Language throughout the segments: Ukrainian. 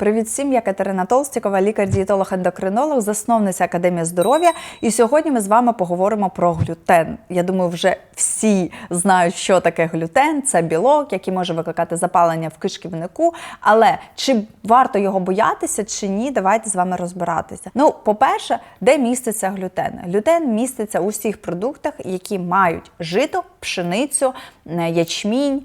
Привіт всім, я Катерина Толстікова, лікар-дієтолог-ендокринолог, засновниця Академії здоров'я. І сьогодні ми з вами поговоримо про глютен. Я думаю, вже всі знають, що таке глютен. Це білок, який може викликати запалення в кишківнику. Але чи варто його боятися, чи ні, давайте з вами розбиратися. Ну, по-перше, де міститься глютен? Глютен міститься у всіх продуктах, які мають жито, пшеницю, е, ячмінь,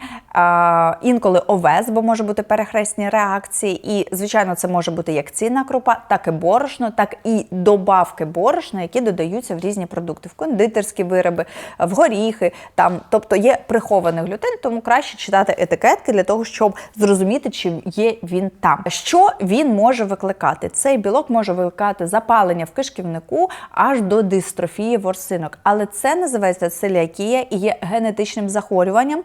інколи овес, бо може бути перехресні реакції. І, звичайно, це може бути як цінна крупа, так і борошно, так і добавки борошна, які додаються в різні продукти, в кондитерські вироби, в горіхи. Там, тобто є прихований глютен, тому краще читати етикетки для того, щоб зрозуміти, чи є він там. Що він може викликати? Цей білок може викликати запалення в кишківнику аж до дистрофії ворсинок. Але це називається целіакія і є генетичним захворюванням,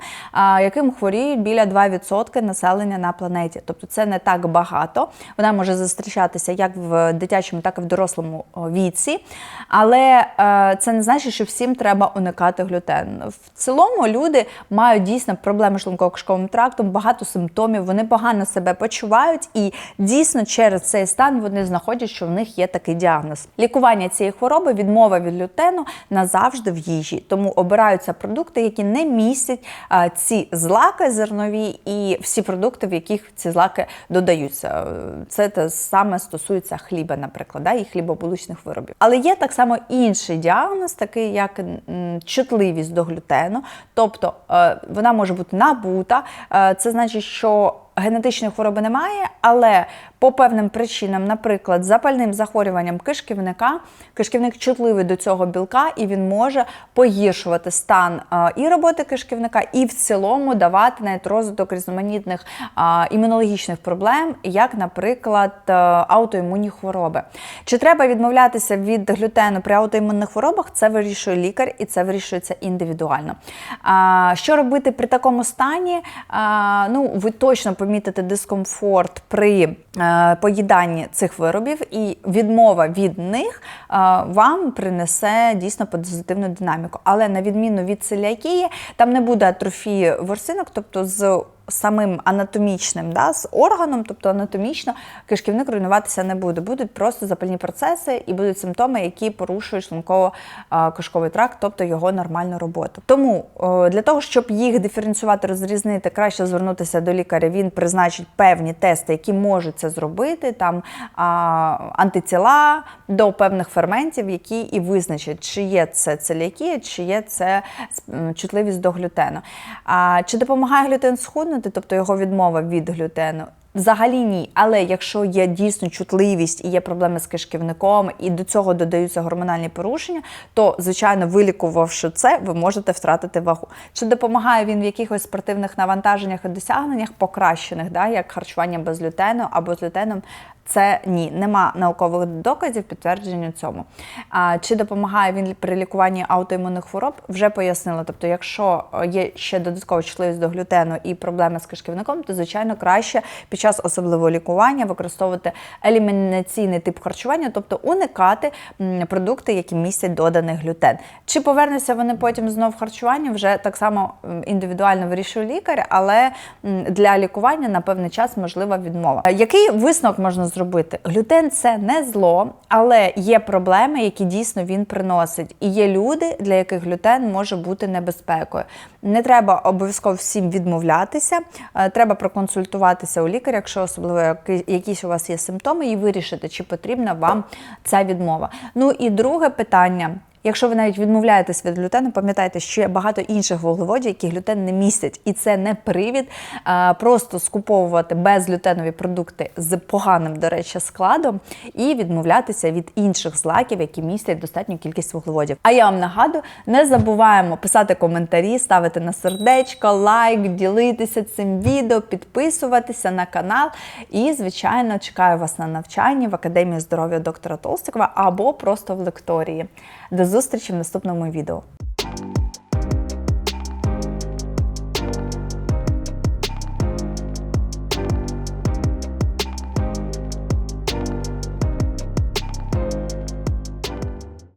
яким хворіють біля 2% населення на планеті. Тобто це не так багато. Вона може зустрічатися як в дитячому, так і в дорослому віці. Але е, це не значить, що всім треба уникати глютен. В цілому люди мають дійсно проблеми з шлунково-кишковим трактом, багато симптомів, вони погано себе почувають, і дійсно через цей стан вони знаходять, що в них є такий діагноз. Лікування цієї хвороби, відмова від глютену назавжди в їжі. Тому обираються продукти, які не містять ці злаки зернові і всі продукти, в яких ці злаки додаються. Це те саме стосується хліба, наприклад, да, і хлібобулочних виробів. Але є так само інший діагноз, такий як чутливість до глютену, тобто е, вона може бути набута. Е, Це значить, що генетичної хвороби немає, але по певним причинам, наприклад, запальним захворюванням кишківника, кишківник чутливий до цього білка, і він може погіршувати стан е, і роботи кишківника, і в цілому давати навіть розвиток різноманітних е, імунологічних проблем, як, наприклад, е, аутоімунні хвороби. Чи треба відмовлятися від глютену при аутоімунних хворобах? Це вирішує лікар, і це вирішується індивідуально. Що робити при такому стані? Ну, ви точно помітите дискомфорт при е, поїданні цих виробів, і відмова від них е, вам принесе дійсно позитивну динаміку. Але на відміну від целіакії, там не буде атрофії ворсинок, тобто з самим анатомічним да, з органом, тобто анатомічно, кишківник руйнуватися не буде. Будуть просто запальні процеси і будуть симптоми, які порушують шлунково-кишковий тракт, тобто його нормальну роботу. Тому для того, щоб їх диференціювати, розрізнити, краще звернутися до лікаря. Він призначить певні тести, які можуть це зробити. Там а, антитіла до певних ферментів, які і визначать, чи є це целіакія, чи є це чутливість до глютену. А, чи допомагає глютен схуднути, тобто його відмова від глютену? Взагалі ні, але якщо є дійсно чутливість і є проблеми з кишківником, і до цього додаються гормональні порушення, то звичайно, вилікувавши це, ви можете втратити вагу. Чи допомагає він в якихось спортивних навантаженнях і досягненнях покращених, да, як харчування без глютену або з глютеном? Це ні, нема наукових доказів підтвердження цьому. А чи допомагає він при лікуванні аутоімунних хвороб? Вже пояснила. Тобто, якщо є ще додаткова чутливість до глютену і проблеми з кишківником, то звичайно краще під час особливого лікування використовувати елімінаційний тип харчування, тобто уникати продукти, які містять доданий глютен. Чи повернуться вони потім знов харчування? Вже так само індивідуально вирішує лікар, але для лікування на певний час можлива відмова. Е, Який висновок можна зробити? Глютен це не зло, але є проблеми, які дійсно він приносить. І є люди, для яких глютен може бути небезпекою. Не треба обов'язково всім відмовлятися. е, Треба проконсультуватися у лікаря, якщо особливо які- якісь у вас є симптоми, і вирішити, чи потрібна вам ця відмова. Ну і друге питання. Якщо ви навіть відмовляєтесь від глютену, пам'ятайте, що є багато інших вуглеводів, які глютен не містять, і це не привід а, просто скуповувати безглютенові продукти з поганим, до речі, складом і відмовлятися від інших злаків, які містять достатню кількість вуглеводів. А я вам нагадую, не забуваємо писати коментарі, ставити на сердечко, лайк, ділитися цим відео, підписуватися на канал. І, звичайно, чекаю вас на навчанні в Академії здоров'я доктора Толстикова або просто в лекторії. До зустрічі в наступному відео.